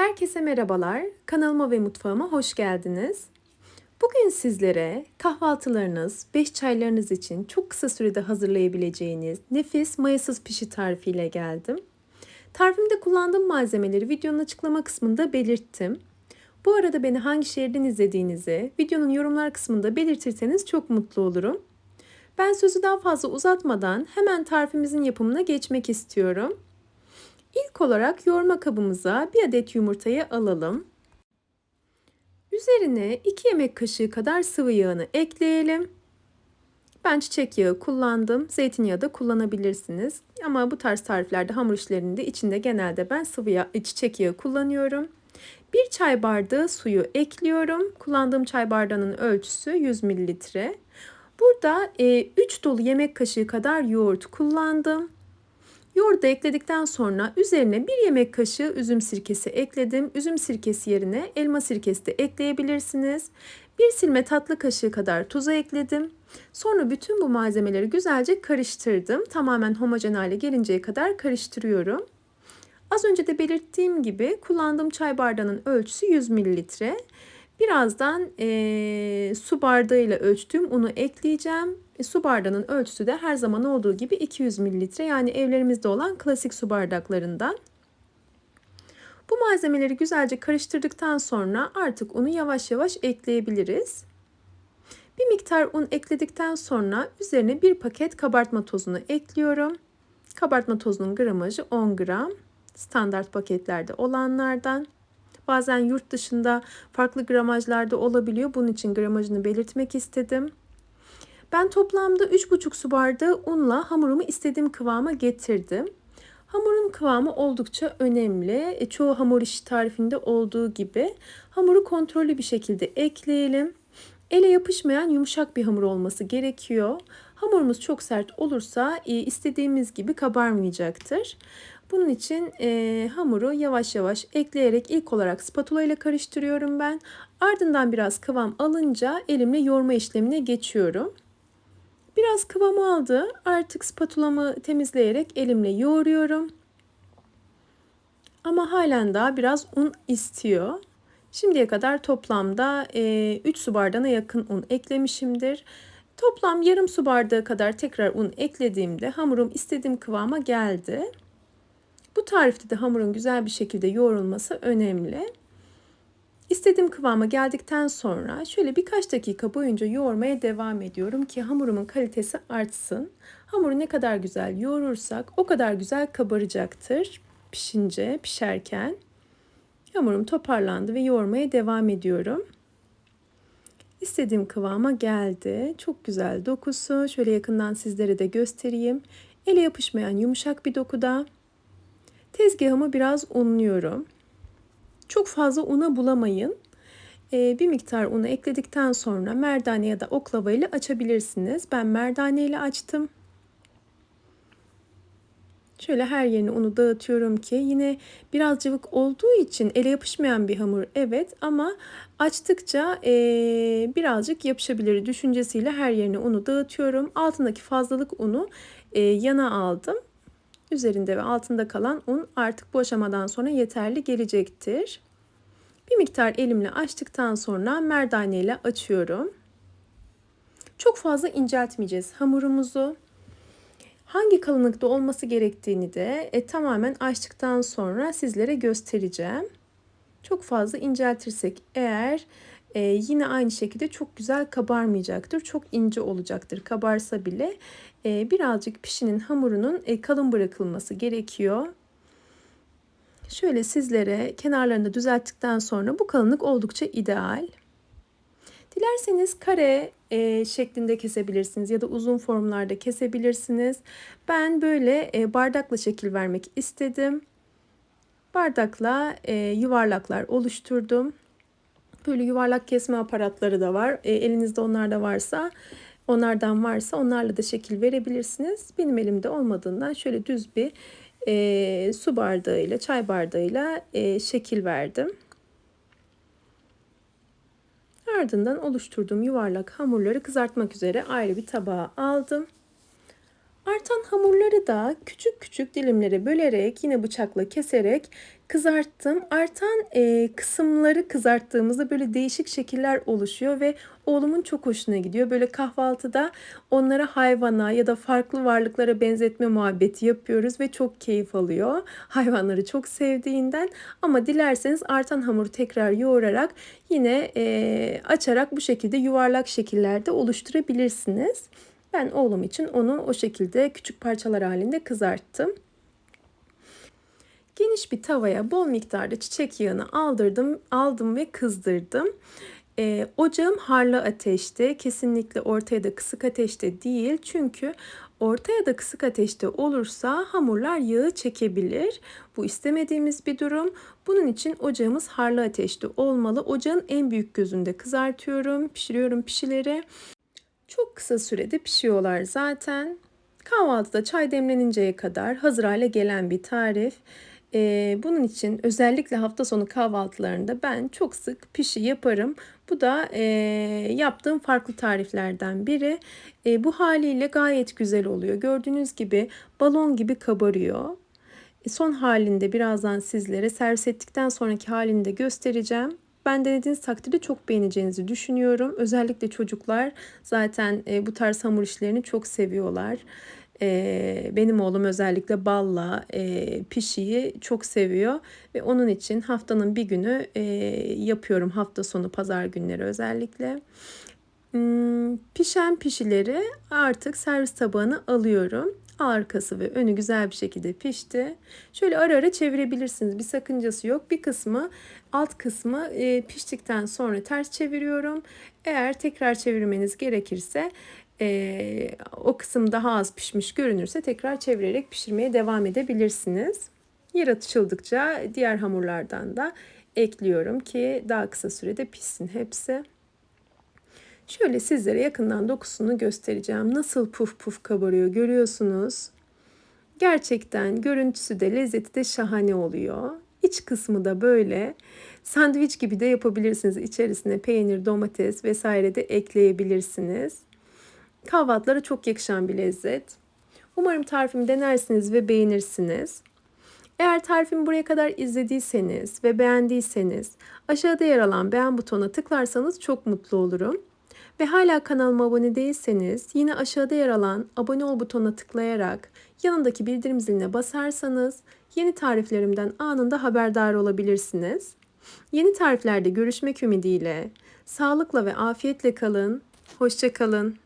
Herkese merhabalar. Kanalıma ve mutfağıma hoş geldiniz. Bugün sizlere kahvaltılarınız, beş çaylarınız için çok kısa sürede hazırlayabileceğiniz nefis mayasız pişi tarifiyle geldim. Tarifimde kullandığım malzemeleri videonun açıklama kısmında belirttim. Bu arada beni hangi şehirden izlediğinizi videonun yorumlar kısmında belirtirseniz çok mutlu olurum. Ben sözü daha fazla uzatmadan hemen tarifimizin yapımına geçmek istiyorum. İlk olarak yoğurma kabımıza bir adet yumurtayı alalım. Üzerine 2 yemek kaşığı kadar sıvı yağını ekleyelim. Ben çiçek yağı kullandım. Zeytinyağı da kullanabilirsiniz. Ama bu tarz tariflerde hamur işlerinde içinde genelde ben sıvı yağ, çiçek yağı kullanıyorum. Bir çay bardağı suyu ekliyorum. Kullandığım çay bardağının ölçüsü 100 mililitre. Burada 3 e, dolu yemek kaşığı kadar yoğurt kullandım. Yoğurdu ekledikten sonra üzerine bir yemek kaşığı üzüm sirkesi ekledim. Üzüm sirkesi yerine elma sirkesi de ekleyebilirsiniz. Bir silme tatlı kaşığı kadar tuzu ekledim. Sonra bütün bu malzemeleri güzelce karıştırdım. Tamamen homojen hale gelinceye kadar karıştırıyorum. Az önce de belirttiğim gibi kullandığım çay bardağının ölçüsü 100 mililitre. Birazdan e, su bardağıyla ölçtüğüm unu ekleyeceğim. E, su bardağının ölçüsü de her zaman olduğu gibi 200 mililitre yani evlerimizde olan klasik su bardaklarından. Bu malzemeleri güzelce karıştırdıktan sonra artık unu yavaş yavaş ekleyebiliriz. Bir miktar un ekledikten sonra üzerine bir paket kabartma tozunu ekliyorum. Kabartma tozunun gramajı 10 gram. Standart paketlerde olanlardan. Bazen yurt dışında farklı gramajlarda olabiliyor. Bunun için gramajını belirtmek istedim. Ben toplamda 3,5 su bardağı unla hamurumu istediğim kıvama getirdim. Hamurun kıvamı oldukça önemli. E, çoğu hamur işi tarifinde olduğu gibi hamuru kontrollü bir şekilde ekleyelim. Ele yapışmayan yumuşak bir hamur olması gerekiyor. Hamurumuz çok sert olursa e, istediğimiz gibi kabarmayacaktır. Bunun için e, hamuru yavaş yavaş ekleyerek ilk olarak spatula ile karıştırıyorum ben. Ardından biraz kıvam alınca elimle yoğurma işlemine geçiyorum. Biraz kıvam aldı. Artık spatulamı temizleyerek elimle yoğuruyorum. Ama halen daha biraz un istiyor. Şimdiye kadar toplamda e, 3 su bardağına yakın un eklemişimdir. Toplam yarım su bardağı kadar tekrar un eklediğimde hamurum istediğim kıvama geldi. Bu tarifte de hamurun güzel bir şekilde yoğrulması önemli. İstediğim kıvama geldikten sonra şöyle birkaç dakika boyunca yoğurmaya devam ediyorum ki hamurumun kalitesi artsın. Hamuru ne kadar güzel yoğurursak o kadar güzel kabaracaktır pişince, pişerken. Hamurum toparlandı ve yoğurmaya devam ediyorum. İstediğim kıvama geldi. Çok güzel dokusu. Şöyle yakından sizlere de göstereyim. Ele yapışmayan yumuşak bir dokuda. Tezgahımı biraz unluyorum. Çok fazla una bulamayın. Ee, bir miktar unu ekledikten sonra merdane ya da oklava ile açabilirsiniz. Ben merdane ile açtım. Şöyle her yerine unu dağıtıyorum ki yine biraz cıvık olduğu için ele yapışmayan bir hamur evet ama açtıkça e, birazcık yapışabilir düşüncesiyle her yerine unu dağıtıyorum. Altındaki fazlalık unu e, yana aldım. Üzerinde ve altında kalan un artık bu aşamadan sonra yeterli gelecektir. Bir miktar elimle açtıktan sonra merdane ile açıyorum. Çok fazla inceltmeyeceğiz hamurumuzu. Hangi kalınlıkta olması gerektiğini de e, tamamen açtıktan sonra sizlere göstereceğim. Çok fazla inceltirsek eğer e, yine aynı şekilde çok güzel kabarmayacaktır. Çok ince olacaktır. Kabarsa bile e, birazcık pişinin hamurunun e, kalın bırakılması gerekiyor. Şöyle sizlere kenarlarını düzelttikten sonra bu kalınlık oldukça ideal. Dilerseniz kare e, şeklinde kesebilirsiniz ya da uzun formlarda kesebilirsiniz. Ben böyle e, bardakla şekil vermek istedim. Bardakla e, yuvarlaklar oluşturdum. Böyle yuvarlak kesme aparatları da var. E, elinizde onlar da varsa onlardan varsa onlarla da şekil verebilirsiniz. Benim elimde olmadığından şöyle düz bir e, su bardağıyla, çay bardağıyla e, şekil verdim. Ardından oluşturduğum yuvarlak hamurları kızartmak üzere ayrı bir tabağa aldım. Artan hamurları da küçük küçük dilimlere bölerek yine bıçakla keserek kızarttım. Artan e, kısımları kızarttığımızda böyle değişik şekiller oluşuyor ve oğlumun çok hoşuna gidiyor. Böyle kahvaltıda onlara hayvana ya da farklı varlıklara benzetme muhabbeti yapıyoruz ve çok keyif alıyor. Hayvanları çok sevdiğinden ama dilerseniz artan hamuru tekrar yoğurarak yine e, açarak bu şekilde yuvarlak şekillerde oluşturabilirsiniz. Ben oğlum için onu o şekilde küçük parçalar halinde kızarttım. Geniş bir tavaya bol miktarda çiçek yağını aldırdım, aldım ve kızdırdım. Ee, ocağım harlı ateşte, kesinlikle ortaya da kısık ateşte değil. Çünkü ortaya da kısık ateşte olursa hamurlar yağı çekebilir. Bu istemediğimiz bir durum. Bunun için ocağımız harlı ateşte olmalı. Ocağın en büyük gözünde kızartıyorum, pişiriyorum pişileri. Çok kısa sürede pişiyorlar zaten. Kahvaltıda çay demleninceye kadar hazır hale gelen bir tarif. Ee, bunun için özellikle hafta sonu kahvaltılarında ben çok sık pişi yaparım. Bu da e, yaptığım farklı tariflerden biri. E, bu haliyle gayet güzel oluyor. Gördüğünüz gibi balon gibi kabarıyor. E, son halinde birazdan sizlere servis ettikten sonraki halini de göstereceğim. Ben denediğiniz takdirde çok beğeneceğinizi düşünüyorum. Özellikle çocuklar zaten e, bu tarz hamur işlerini çok seviyorlar. E, benim oğlum özellikle balla e, pişiyi çok seviyor ve onun için haftanın bir günü e, yapıyorum hafta sonu pazar günleri özellikle. Hmm, pişen pişileri artık servis tabağına alıyorum. Arkası ve önü güzel bir şekilde pişti. Şöyle ara ara çevirebilirsiniz. Bir sakıncası yok. Bir kısmı alt kısmı e, piştikten sonra ters çeviriyorum. Eğer tekrar çevirmeniz gerekirse e, o kısım daha az pişmiş görünürse tekrar çevirerek pişirmeye devam edebilirsiniz. Yer atışıldıkça diğer hamurlardan da ekliyorum ki daha kısa sürede pişsin hepsi. Şöyle sizlere yakından dokusunu göstereceğim. Nasıl puf puf kabarıyor görüyorsunuz. Gerçekten görüntüsü de lezzeti de şahane oluyor. İç kısmı da böyle. Sandviç gibi de yapabilirsiniz. İçerisine peynir, domates vesaire de ekleyebilirsiniz. Kahvaltılara çok yakışan bir lezzet. Umarım tarifimi denersiniz ve beğenirsiniz. Eğer tarifimi buraya kadar izlediyseniz ve beğendiyseniz aşağıda yer alan beğen butonuna tıklarsanız çok mutlu olurum. Ve hala kanalıma abone değilseniz yine aşağıda yer alan abone ol butonuna tıklayarak yanındaki bildirim ziline basarsanız yeni tariflerimden anında haberdar olabilirsiniz. Yeni tariflerde görüşmek ümidiyle sağlıkla ve afiyetle kalın. Hoşça kalın.